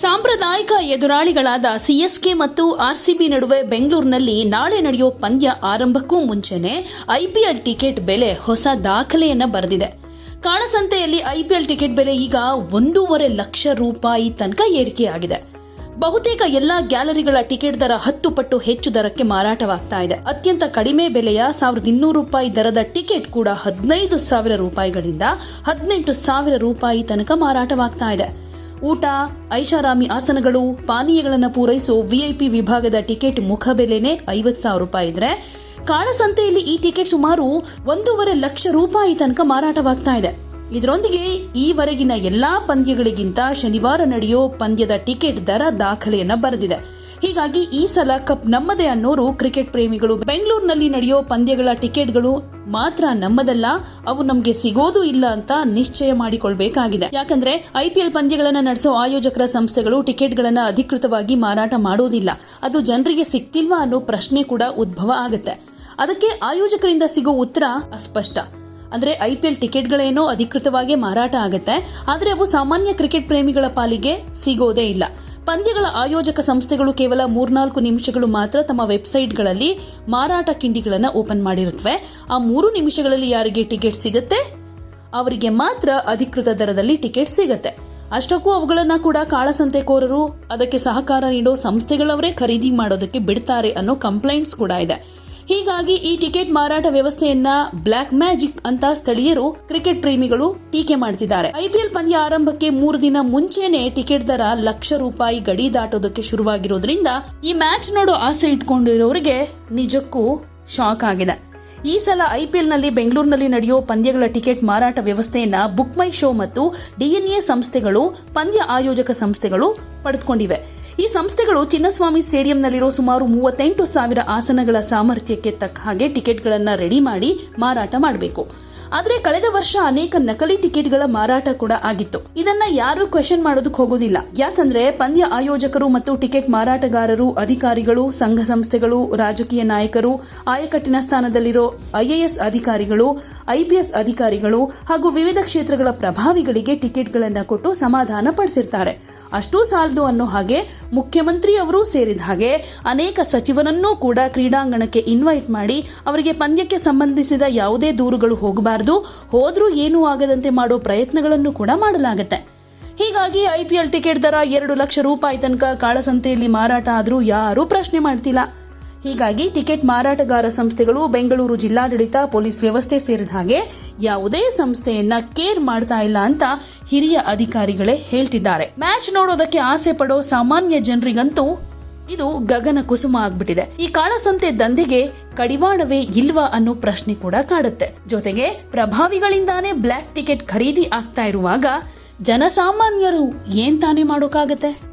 ಸಾಂಪ್ರದಾಯಿಕ ಎದುರಾಳಿಗಳಾದ ಸಿಎಸ್ಕೆ ಮತ್ತು ಆರ್ಸಿಬಿ ನಡುವೆ ಬೆಂಗಳೂರಿನಲ್ಲಿ ನಾಳೆ ನಡೆಯೋ ಪಂದ್ಯ ಆರಂಭಕ್ಕೂ ಮುಂಚೆನೆ ಐಪಿಎಲ್ ಟಿಕೆಟ್ ಬೆಲೆ ಹೊಸ ದಾಖಲೆಯನ್ನ ಬರೆದಿದೆ. ಕಾಳಸಂತೆಯಲ್ಲಿ ಐಪಿಎಲ್ ಟಿಕೆಟ್ ಬೆಲೆ ಈಗ ಒಂದೂವರೆ ಲಕ್ಷ ರೂಪಾಯಿ ತನಕ ಏರಿಕೆಯಾಗಿದೆ. ಬಹುತೇಕ ಎಲ್ಲಾ ಗ್ಯಾಲರಿಗಳ ಟಿಕೆಟ್ ದರ ಹತ್ತು ಪಟ್ಟು ಹೆಚ್ಚು ದರಕ್ಕೆ ಮಾರಾಟವಾಗ್ತಾ ಇದೆ. ಅತ್ಯಂತ ಕಡಿಮೆ ಬೆಲೆಯ ಸಾವಿರದ ಇನ್ನೂರು ರೂಪಾಯಿ ದರದ ಟಿಕೆಟ್ ಕೂಡ ಹದಿನೈದು ಸಾವಿರ ರೂಪಾಯಿಗಳಿಂದ ಹದಿನೆಂಟು ಸಾವಿರ ರೂಪಾಯಿ ತನಕ ಮಾರಾಟವಾಗ್ತಾ ಇದೆ. ಊಟ, ಐಷಾರಾಮಿ ಆಸನಗಳು, ಪಾನೀಯಗಳನ್ನು ಪೂರೈಸೋ ವಿಐಪಿ ವಿಭಾಗದ ಟಿಕೆಟ್ ಮುಖಬೆಲೆನೇ ಐವತ್ತು ಸಾವಿರ ರೂಪಾಯಿ ಇದ್ರೆ, ಕಾಳಸಂತೆಯಲ್ಲಿ ಈ ಟಿಕೆಟ್ ಸುಮಾರು ಒಂದೂವರೆ ಲಕ್ಷ ರೂಪಾಯಿ ತನಕ ಮಾರಾಟವಾಗ್ತಾ ಇದೆ. ಇದರೊಂದಿಗೆ ಈವರೆಗಿನ ಎಲ್ಲಾ ಪಂದ್ಯಗಳಿಗಿಂತ ಶನಿವಾರ ನಡೆಯೋ ಪಂದ್ಯದ ಟಿಕೆಟ್ ದರ ದಾಖಲೆಯನ್ನ ಬರೆದಿದೆ. ಹೀಗಾಗಿ ಈ ಸಲ ಕಪ್ ನಮ್ಮದೇ ಅನ್ನೋರು ಕ್ರಿಕೆಟ್ ಪ್ರೇಮಿಗಳು. ಬೆಂಗಳೂರಿನಲ್ಲಿ ನಡೆಯೋ ಪಂದ್ಯಗಳ ಟಿಕೆಟ್ಗಳು ಮಾತ್ರ ನಮ್ಮದಲ್ಲ, ಅವು ನಮಗೆ ಸಿಗೋದು ಇಲ್ಲ ಅಂತ ನಿಶ್ಚಯ ಮಾಡಿಕೊಳ್ಬೇಕಾಗಿದೆ. ಯಾಕಂದ್ರೆ ಐಪಿಎಲ್ ಪಂದ್ಯಗಳನ್ನು ನಡೆಸೋ ಆಯೋಜಕರ ಸಂಸ್ಥೆಗಳು ಟಿಕೆಟ್ಗಳನ್ನು ಅಧಿಕೃತವಾಗಿ ಮಾರಾಟ ಮಾಡೋದಿಲ್ಲ. ಅದು ಜನರಿಗೆ ಸಿಗ್ತಿಲ್ವಾ ಅನ್ನೋ ಪ್ರಶ್ನೆ ಕೂಡ ಉದ್ಭವ ಆಗುತ್ತೆ. ಅದಕ್ಕೆ ಆಯೋಜಕರಿಂದ ಸಿಗೋ ಉತ್ತರ ಅಸ್ಪಷ್ಟ. ಅಂದ್ರೆ ಐಪಿಎಲ್ ಟಿಕೆಟ್ಗಳೇನೋ ಅಧಿಕೃತವಾಗಿ ಮಾರಾಟ ಆಗುತ್ತೆ, ಆದರೆ ಅವು ಸಾಮಾನ್ಯ ಕ್ರಿಕೆಟ್ ಪ್ರೇಮಿಗಳ ಪಾಲಿಗೆ ಸಿಗೋದೇ ಇಲ್ಲ. ಪಂದ್ಯಗಳ ಆಯೋಜಕ ಸಂಸ್ಥೆಗಳು ಕೇವಲ ಮೂರ್ನಾಲ್ಕು ನಿಮಿಷಗಳು ಮಾತ್ರ ತಮ್ಮ ವೆಬ್ಸೈಟ್ಗಳಲ್ಲಿ ಮಾರಾಟ ಕಿಂಡಿಗಳನ್ನು ಓಪನ್ ಮಾಡಿರುತ್ತವೆ. ಆ ಮೂರು ನಿಮಿಷಗಳಲ್ಲಿ ಯಾರಿಗೆ ಟಿಕೆಟ್ ಸಿಗುತ್ತೆ? ಅವರಿಗೆ ಮಾತ್ರ ಅಧಿಕೃತ ದರದಲ್ಲಿ ಟಿಕೆಟ್ ಸಿಗುತ್ತೆ. ಅಷ್ಟಕ್ಕೂ ಅವುಗಳನ್ನ ಕೂಡ ಕಾಳಸಂತೆಕೋರರು ಅದಕ್ಕೆ ಸಹಕಾರ ನೀಡೋ ಸಂಸ್ಥೆಗಳವರೇ ಖರೀದಿ ಮಾಡೋದಕ್ಕೆ ಬಿಡ್ತಾರೆ ಅನ್ನೋ ಕಂಪ್ಲೇಂಟ್ಸ್ ಕೂಡ ಇದೆ. ಹೀಗಾಗಿ ಈ ಟಿಕೆಟ್ ಮಾರಾಟ ವ್ಯವಸ್ಥೆಯನ್ನ ಬ್ಲಾಕ್ ಮ್ಯಾಜಿಕ್ ಅಂತ ಸ್ಥಳೀಯರು ಕ್ರಿಕೆಟ್ ಪ್ರೇಮಿಗಳು ಟೀಕೆ ಮಾಡ್ತಿದ್ದಾರೆ. ಐಪಿಎಲ್ ಪಂದ್ಯ ಆರಂಭಕ್ಕೆ ಮೂರು ದಿನ ಮುಂಚೆನೆ ಟಿಕೆಟ್ ದರ ಲಕ್ಷ ರೂಪಾಯಿ ಗಡಿ ದಾಟೋದಕ್ಕೆ ಶುರುವಾಗಿರೋದ್ರಿಂದ ಈ ಮ್ಯಾಚ್ ನೋಡೋ ಆಸೆ ಇಟ್ಕೊಂಡಿರೋರಿಗೆ ನಿಜಕ್ಕೂ ಶಾಕ್ ಆಗಿದೆ. ಈ ಸಲ ಐಪಿಎಲ್ನಲ್ಲಿ ಬೆಂಗಳೂರಿನಲ್ಲಿ ನಡೆಯೋ ಪಂದ್ಯಗಳ ಟಿಕೆಟ್ ಮಾರಾಟ ವ್ಯವಸ್ಥೆಯನ್ನ ಬುಕ್ ಮೈ ಶೋ ಮತ್ತು ಡಿಎನ್ಎ ಸಂಸ್ಥೆಗಳು, ಪಂದ್ಯ ಆಯೋಜಕ ಸಂಸ್ಥೆಗಳು ಪಡೆದುಕೊಂಡಿವೆ. ಈ ಸಂಸ್ಥೆಗಳು ಚಿನ್ನಸ್ವಾಮಿ ಸ್ಟೇಡಿಯಂನಲ್ಲಿರೋ ಸುಮಾರು ಮೂವತ್ತೆಂಟು ಸಾವಿರ ಆಸನಗಳ ಸಾಮರ್ಥ್ಯಕ್ಕೆ ತಕ್ಕ ಹಾಗೆ ಟಿಕೆಟ್ಗಳನ್ನು ರೆಡಿ ಮಾಡಿ ಮಾರಾಟ ಮಾಡಬೇಕು. ಆದರೆ ಕಳೆದ ವರ್ಷ ಅನೇಕ ನಕಲಿ ಟಿಕೆಟ್ಗಳ ಮಾರಾಟ ಕೂಡ ಆಗಿತ್ತು. ಇದನ್ನ ಯಾರು ಕ್ವೆಶನ್ ಮಾಡೋದಕ್ಕೆ ಹೋಗೋದಿಲ್ಲ. ಯಾಕಂದ್ರೆ ಪಂದ್ಯ ಆಯೋಜಕರು ಮತ್ತು ಟಿಕೆಟ್ ಮಾರಾಟಗಾರರು, ಅಧಿಕಾರಿಗಳು, ಸಂಘ ಸಂಸ್ಥೆಗಳು, ರಾಜಕೀಯ ನಾಯಕರು, ಆಯಕಟ್ಟಿನ ಸ್ಥಾನದಲ್ಲಿರೋ ಐಎಎಸ್ ಅಧಿಕಾರಿಗಳು ಐಪಿಎಸ್ ಅಧಿಕಾರಿಗಳು ಹಾಗೂ ವಿವಿಧ ಕ್ಷೇತ್ರಗಳ ಪ್ರಭಾವಿಗಳಿಗೆ ಟಿಕೆಟ್ಗಳನ್ನು ಕೊಟ್ಟು ಸಮಾಧಾನ ಪಡಿಸಿರ್ತಾರೆ. ಅಷ್ಟೂ ಸಾಲದು ಅನ್ನೋ ಹಾಗೆ ಮುಖ್ಯಮಂತ್ರಿ ಅವರು ಸೇರಿದ ಹಾಗೆ ಅನೇಕ ಸಚಿವರನ್ನೂ ಕೂಡ ಕ್ರೀಡಾಂಗಣಕ್ಕೆ ಇನ್ವೈಟ್ ಮಾಡಿ ಅವರಿಗೆ ಪಂದ್ಯಕ್ಕೆ ಸಂಬಂಧಿಸಿದ ಯಾವುದೇ ದೂರುಗಳು ಹೋಗಬಾರದು, ಹೋದರೂ ಏನೂ ಆಗದಂತೆ ಮಾಡೋ ಪ್ರಯತ್ನಗಳನ್ನು ಕೂಡ ಮಾಡಲಾಗುತ್ತೆ. ಹೀಗಾಗಿ ಐಪಿಎಲ್ ಟಿಕೆಟ್ ದರ ಎರಡು ಲಕ್ಷ ರೂಪಾಯಿ ತನಕ ಕಾಳಸಂತೆಯಲ್ಲಿ ಮಾರಾಟ ಆದರೂ ಯಾರೂ ಪ್ರಶ್ನೆ ಮಾಡ್ತಿಲ್ಲ. ಹೀಗಾಗಿ ಟಿಕೆಟ್ ಮಾರಾಟಗಾರ ಸಂಸ್ಥೆಗಳು ಬೆಂಗಳೂರು ಜಿಲ್ಲಾಡಳಿತ, ಪೊಲೀಸ್ ವ್ಯವಸ್ಥೆ ಸೇರಿದ ಹಾಗೆ ಯಾವುದೇ ಸಂಸ್ಥೆಯನ್ನ ಕೇರ್ ಮಾಡ್ತಾ ಇಲ್ಲ ಅಂತ ಹಿರಿಯ ಅಧಿಕಾರಿಗಳೇ ಹೇಳ್ತಿದ್ದಾರೆ. ಮ್ಯಾಚ್ ನೋಡೋದಕ್ಕೆ ಆಸೆ ಪಡೋ ಸಾಮಾನ್ಯ ಜನರಿಗಂತೂ ಇದು ಗಗನ ಕುಸುಮ ಆಗ್ಬಿಟ್ಟಿದೆ. ಈ ಕಾಳಸಂತೆ ದಂಧೆಗೆ ಕಡಿವಾಣವೇ ಇಲ್ವಾ ಅನ್ನೋ ಪ್ರಶ್ನೆ ಕೂಡ ಕಾಡುತ್ತೆ. ಜೊತೆಗೆ ಪ್ರಭಾವಿಗಳಿಂದಾನೇ ಬ್ಲ್ಯಾಕ್ ಟಿಕೆಟ್ ಖರೀದಿ ಆಗ್ತಾ ಇರುವಾಗ ಜನಸಾಮಾನ್ಯರು ಏನ್ ತಾನೇ ಮಾಡೋಕ್ಕಾಗತ್ತೆ